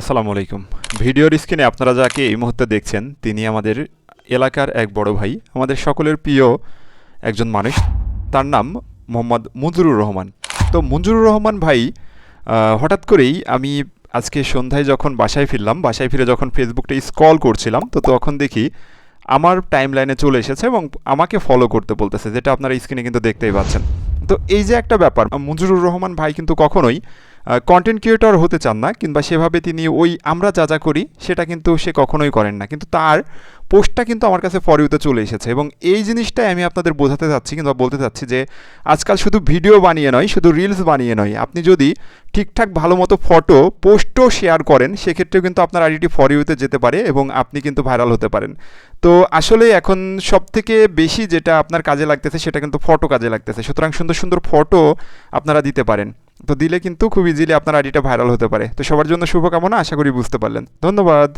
আসসালামু আলাইকুম। ভিডিওর স্ক্রিনে আপনারা যাকে এই মুহূর্তে দেখছেন, তিনি আমাদের এলাকার এক বড় ভাই, আমাদের সকলের প্রিয় একজন মানুষ। তার নাম মোহাম্মদ মঞ্জুরুর রহমান। তো মঞ্জুরুর রহমান ভাই হঠাৎ করেই আমি আজকে সন্ধ্যায় যখন বাসায় ফিরলাম, বাসায় ফিরে যখন ফেসবুকটা স্ক্রল করছিলাম, তো তখন দেখি আমার টাইম লাইনে চলে এসেছে এবং আমাকে ফলো করতে বলতেছে, যেটা আপনারা স্ক্রিনে কিন্তু দেখতেই পাচ্ছেন। তো এই যে একটা ব্যাপার মঞ্জুরুর রহমান ভাই কিন্তু কখনোই কন্টেন্ট ক্রিয়েটর হতে চান না, কিংবা সেভাবে তিনি ওই আমরা যা যা করি, সেটা কিন্তু সে কখনোই করেন না। কিন্তু তার পোস্টটা কিন্তু আমার কাছে ফর ইউতে চলে এসেছে এবং এই জিনিসটাই আমি আপনাদের বোঝাতে চাচ্ছি, কিংবা বলতে চাচ্ছি যে আজকাল শুধু ভিডিও বানিয়ে নয়, শুধু রিলস বানিয়ে নয়, আপনি যদি ঠিকঠাক ভালো মতো ফটো পোস্টও শেয়ার করেন, সেক্ষেত্রেও কিন্তু আপনার আইডিটি ফর ইউতে যেতে পারে এবং আপনি কিন্তু ভাইরাল হতে পারেন। তো আসলে এখন সব থেকে বেশি যেটা আপনার কাজে লাগতেছে, সেটা কিন্তু ফটো কাজে লাগতেছে। সুতরাং সুন্দর সুন্দর ফটো আপনারা দিতে পারেন। তো দিলে কিন্তু খুব ইজিলি আপনার আইডিটা ভাইরাল হতে পারে। তো সবার জন্য শুভকামনা, আশা করি বুঝতে পারলেন। ধন্যবাদ।